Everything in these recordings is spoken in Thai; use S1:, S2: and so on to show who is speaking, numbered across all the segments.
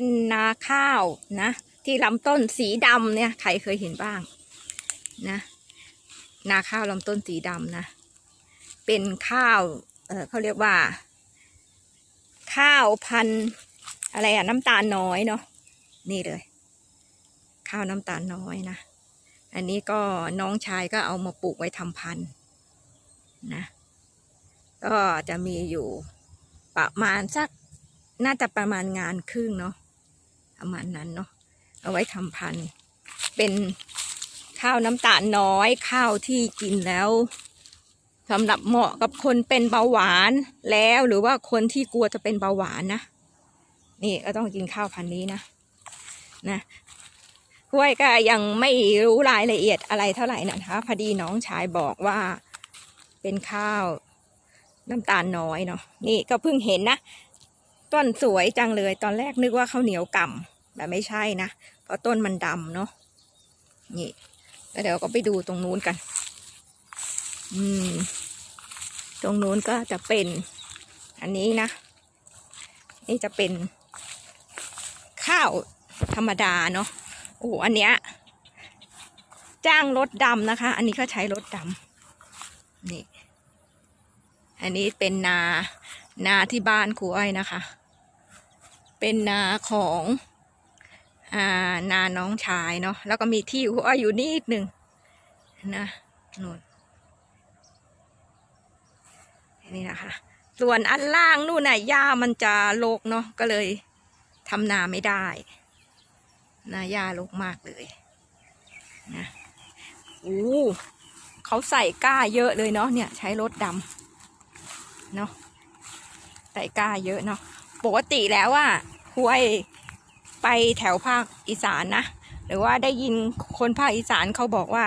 S1: เป็นนาข้าวนะ ที่ลำต้นสีดำเนี่ย ใครเคยเห็นบ้างนะ นาข้าวลำต้นสีดำนะ เป็นข้าว เออเขาเรียกว่า ข้าวพันอะไรอะน้ำตาลน้อยเนาะนี่เลย ข้าวน้ำตาลน้อยนะ อันนี้ก็น้องชายก็เอามาปลูกไว้ทำพันธุ์นะ ก็จะมีอยู่ประมาณสักน่าจะประมาณงานครึ่งเนาะ ประมาณนั้นเนาะเอาไว้ทำพันธุ์เป็นข้าวน้ำตาลน้อยข้าวที่กินแล้วสำหรับเหมาะกับคนเป็นเบาหวานแล้วหรือว่าคนที่กลัวจะเป็นเบาหวานนะ นี่ก็ต้องกินข้าวพันธุ์นี้นะนะห้วยก็ยังไม่รู้รายละเอียดอะไรเท่าไหร่นะคะพอดีน้องชายบอกว่าเป็นข้าวน้ำตาลน้อยเนาะนี่ก็เพิ่งเห็นนะต้นสวยจังเลยตอนแรกนึกว่าข้าวเหนียวก่ำ แต่ไม่ใช่นะ เพราะต้นมันดำเนาะนี่แล้วเดี๋ยวก็ไปดูตรงนู้นกัน อืม ตรงนู้นก็จะเป็น อันนี้นะ นี่จะเป็น ข้าวธรรมดาเนาะโอ้โหอันเนี้ยจ้างรถดำนะคะ อันนี้ก็ใช้รถดำนี่ อันนี้เป็นนา นาที่บ้านครูอ้อยนะคะ เป็นนาของ นาน้องชายเนาะแล้วก็มีที่ครูอ้อยอยู่นิดหนึ่งนะนู่นนี่นะคะ ส่วนอันล่างนู่นน่ะหญ้ามันจะโลกเนาะก็เลยทำนาไม่ได้นาหญ้าโลกมากเลยนะโอ้เขาใส่ก้าเยอะเลยเนาะเนี่ยใช้รถดำเนาะใส่ก้าเยอะเนาะปกติแล้วว่าคุย ไปแถวภาคอีสานนะ หรือว่าได้ยินคนภาคอีสานเขาบอกว่า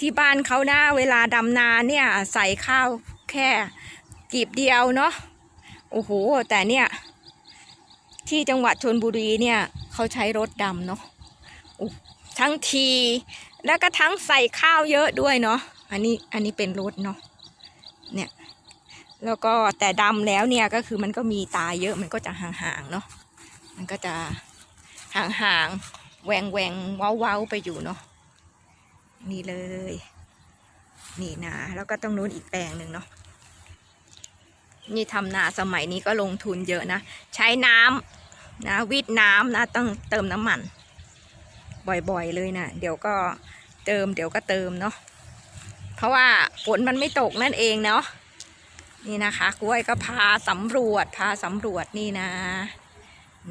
S1: ที่บ้านเขาหน้าเวลาดำนาเนี่ยใส่ข้าวแค่กีบเดียวเนาะโอ้โห แต่เนี่ย ที่จังหวัดชนบุรีเนี่ยเขาใช้รถดำเนาะทั้งทีแล้วก็ทั้งใส่ข้าวเยอะด้วยเนาะอันนี้อันนี้เป็นรถเนาะเนี่ยแล้วก็แต่ดำแล้วเนี่ยก็คือมันก็มีตาเยอะมันก็จะห่างๆเนาะ มันก็จะห่างๆแหวงแหวงเว้าเว้าๆไปอยู่เนาะนี่เลย นี่นะแล้วก็ต้องนู้นอีกแปลงหนึ่งเนาะนี่ทำนาสมัยนี้ก็ลงทุนเยอะนะ ใช้น้ำนะวิดน้ำนะต้องเติมน้ำมัน บ่อยๆเลยนะเดี๋ยวก็เติมเดี๋ยวก็เติมเนาะเพราะว่าฝนมันไม่ตกนั่นเองเนาะนี่นะคะกล้วยก็พาสำรวจพาสำรวจนี่นะ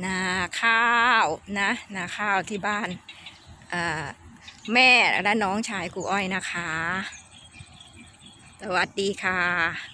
S1: นาข้าวนะนาข้าวที่บ้านแม่และน้องชายกูอ้อยนะคะ สวัสดีค่ะ